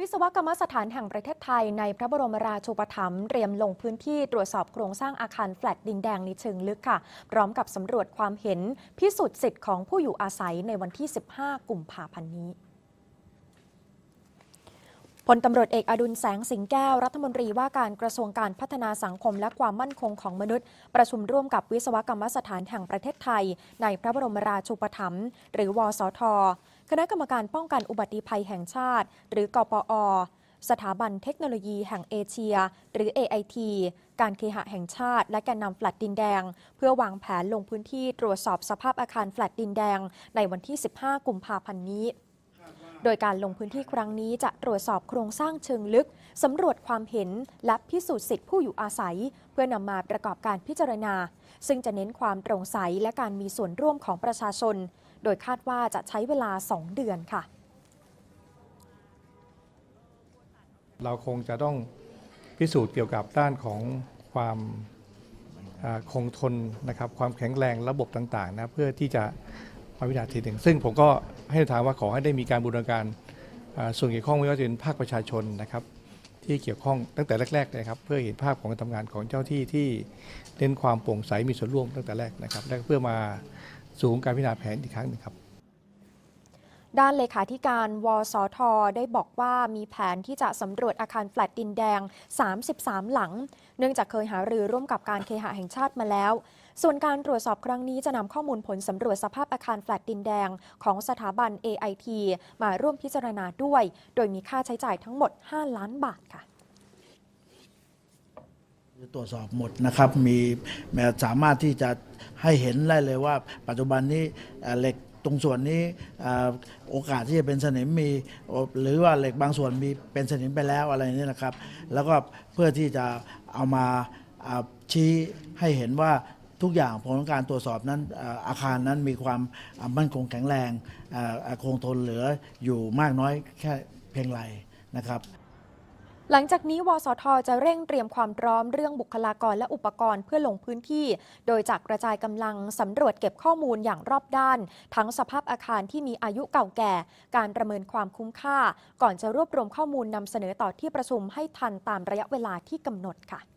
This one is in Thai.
วิศวกรรมสถานแห่งประเทศไทยในพระบรมราชูปถัมภ์เตรียมลงพื้นที่ตรวจสอบโครงสร้างอาคารแฟลตดินแดงในเชิงลึกค่ะ พร้อมกับสำรวจความเห็นพิสูจน์สิทธิ์ของผู้อยู่อาศัยในวันที่ 15 กุมภาพันธ์นี้ พลตำรวจเอกอดุลแสงสิงแก้ว รัฐมนตรีว่าการกระทรวงการพัฒนาสังคมและความมั่นคงของมนุษย์ ประชุมร่วมกับวิศวกรรมสถานแห่งประเทศไทย ในพระบรมราชูปถัมภ์หรือวสท คณะกรรมการป้องกันอุบัติภัยแห่งชาติ หรือกปอ สถาบันเทคโนโลยีแห่งเอเชีย หรือ AIT การเคหะแห่งชาติ และแกนนำแฟลตดินแดง เพื่อวางแผนลงพื้นที่ตรวจสอบสภาพอาคารแฟลตดินแดง ในวันที่ 15 กุมภาพันธ์นี้ โดยการลงพื้นที่ครั้งนี้จะตรวจสอบโครงสร้างเชิงลึกสำรวจความเห็นและพิสูจน์สิทธิผู้อยู่อาศัย เพื่อนำมาประกอบการพิจารณา ซึ่งจะเน้นความโปร่งใสและการมีส่วนร่วมของประชาชน โดยคาดว่าจะใช้เวลา 2 เดือนค่ะ เราคงจะต้องพิสูจน์เกี่ยวกับด้านของความคงทนนะครับความแข็งแรงระบบต่างๆนะเพื่อที่จะ มาวินาทีหนึ่งซึ่งผมก็ให้ทางว่าขอให้ได้มีการบูรณาการส่วนเกี่ยวข้องไม่ว่าจะเป็นภาคประชาชนนะครับ ที่เกี่ยวข้องตั้งแต่แรกๆเลยครับ เพื่อเห็นภาพของการทำงานของเจ้าที่ที่เน้นความโปร่งใสมีส่วนร่วมตั้งแต่แรกนะครับและเพื่อมาสู่การพิจารณาแผนอีกครั้งหนึ่งครับ ด้านเลขาธิการ วสท ได้บอกว่ามีแผนที่จะสำรวจอาคารแฟลตดินแดง 33 หลัง เนื่องจากเคยหารือร่วมกับการเคหะแห่งชาติมาแล้ว ส่วนการตรวจสอบครั้งนี้จะนำข้อมูลผลสำรวจสภาพอาคารแฟลตดินแดง ของสถาบัน AIT มาร่วมพิจารณาด้วย โดยมีค่าใช้จ่ายทั้งหมด 5 ล้านบาทค่ะตรวจสอบหมดนะครับ มีสามารถที่จะให้เห็นได้เลยว่า ปัจจุบันนี้เอ่อเหล็ก ตรงส่วนนี้โอกาสที่จะเป็นสนิมมี หรือว่าเหล็กบางส่วนมีเป็นสนิมไปแล้วอะไรนี่นะครับ แล้วก็เพื่อที่จะเอามาชี้ให้เห็นว่าทุกอย่างผลของการตรวจสอบนั้นอาคารนั้นมีความมั่นคงแข็งแรงคงทนเหลืออยู่มากน้อยแค่เพียงไรนะครับ หลังจากนี้วสท จะเร่งเตรียมความพร้อมเรื่องบุคลากรและอุปกรณ์เพื่อลงพื้นที่ โดยจะกระจายกำลังสำรวจเก็บข้อมูลอย่างรอบด้าน ทั้งสภาพอาคารที่มีอายุเก่าแก่ การประเมินความคุ้มค่า ก่อนจะรวบรวมข้อมูลนำเสนอต่อที่ประชุมให้ทันตามระยะเวลาที่กำหนดค่ะ